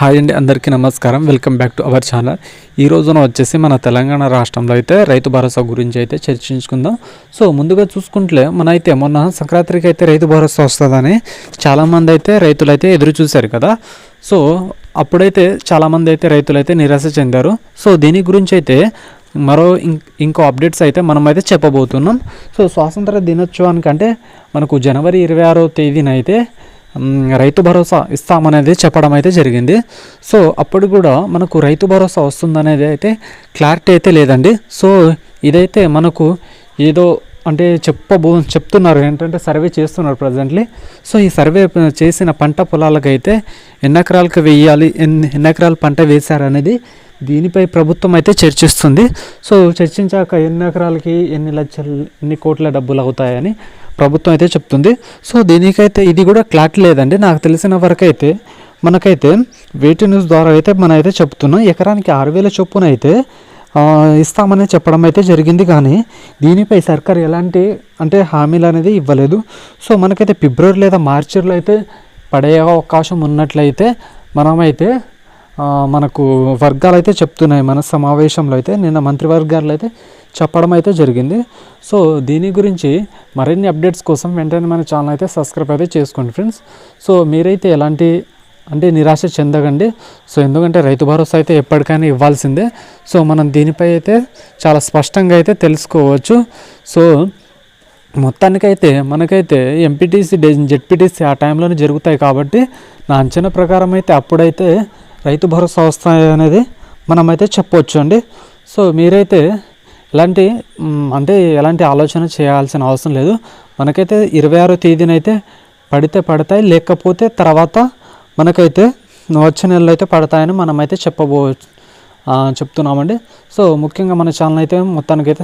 Hi అండి అందరికీ నమస్కారం. Welcome back to our channel ఈ రోజున వచ్చేసి మన తెలంగాణ రాష్ట్రంలో అయితే రైతు భరోసా గురించి అయితే చర్చించుకుందాం. సో ముందుగా చూసుకుంటే మన అయితే మొన్న సంక్రాంతికి అయితే రైతు భరోసా వస్తుందని చాలామంది అయితే రైతులు అయితే ఎదురు చూశారు కదా. సో అప్పుడైతే చాలామంది అయితే రైతులు అయితే నిరాశ చెందారు. సో దీని గురించి అయితే మరో ఇంకో అప్డేట్స్ అయితే మనం అయితే చెప్పబోతున్నాం. సో స్వాతంత్ర దినోత్సవానికి అంటే మనకు జనవరి ఇరవై ఆరో తేదీన అయితే రైతు భరోసా ఇస్తామనేది చెప్పడం అయితే జరిగింది. సో అప్పుడు కూడా మనకు రైతు భరోసా వస్తుందనేది అయితే క్లారిటీ అయితే లేదండి. సో ఇదైతే మనకు ఏదో అంటే చెప్పబో చెప్తున్నారు ఏంటంటే సర్వే చేస్తున్నారు ప్రజెంట్లీ. సో ఈ సర్వే చేసిన పంట పొలాలకైతే ఎన్ని ఎకరాలకు వేయాలి ఎన్ని ఎన్ని ఎకరాలు పంట వేశారనేది దీనిపై ప్రభుత్వం అయితే చర్చిస్తుంది. సో చర్చించాక ఎన్ని ఎకరాలకి ఎన్ని లక్షలు ఎన్ని కోట్ల డబ్బులు అవుతాయని ప్రభుత్వం అయితే చెప్తుంది. సో దీనికైతే ఇది కూడా క్లారిటీ లేదండి. నాకు తెలిసిన వరకు అయితే మనకైతే వేటి న్యూస్ ద్వారా అయితే మనం అయితే చెప్తున్నాం. ఎకరానికి ఆరు వేల చొప్పున అయితే ఇస్తామని చెప్పడం అయితే జరిగింది. కానీ దీనిపై సర్కార్ ఎలాంటి అంటే హామీలు అనేది ఇవ్వలేదు. సో మనకైతే ఫిబ్రవరి లేదా మార్చిలో అయితే పడే అవకాశం ఉన్నట్లయితే మనమైతే మనకు వర్గాలు అయితే చెప్తున్నాయి. మన సమావేశంలో అయితే నిన్న మంత్రివర్గాలు అయితే చెప్పడం అయితే జరిగింది. సో దీని గురించి మరిన్ని అప్డేట్స్ కోసం వెంటనే మన ఛానల్ అయితే సబ్స్క్రైబ్ అయితే చేసుకోండి ఫ్రెండ్స్. సో మీరైతే ఎలాంటి అంటే నిరాశ చెందకండి. సో ఎందుకంటే రైతు భరోసా అయితే ఎప్పటికైనా ఇవ్వాల్సిందే. సో మనం దీనిపై అయితే చాలా స్పష్టంగా అయితే తెలుసుకోవచ్చు. సో మొత్తానికైతే మనకైతే ఎంపీటీసీ జెడ్పీటీసీ ఆ టైంలోనే జరుగుతాయి కాబట్టి నా అంచనా ప్రకారం అయితే అప్పుడైతే రైతు భరోసా వస్తాయి అనేది మనమైతే చెప్పవచ్చు అండి సో మీరైతే ఎలాంటి అంటే ఎలాంటి ఆలోచన చేయాల్సిన అవసరం లేదు. మనకైతే ఇరవై ఆరో తేదీనైతే పడితే పడతాయి లేకపోతే తర్వాత మనకైతే వచ్చే నెలలో అయితే పడతాయని మనమైతే చెప్పబో చెప్తున్నామండి. సో ముఖ్యంగా మన ఛానల్ అయితే మొత్తానికైతే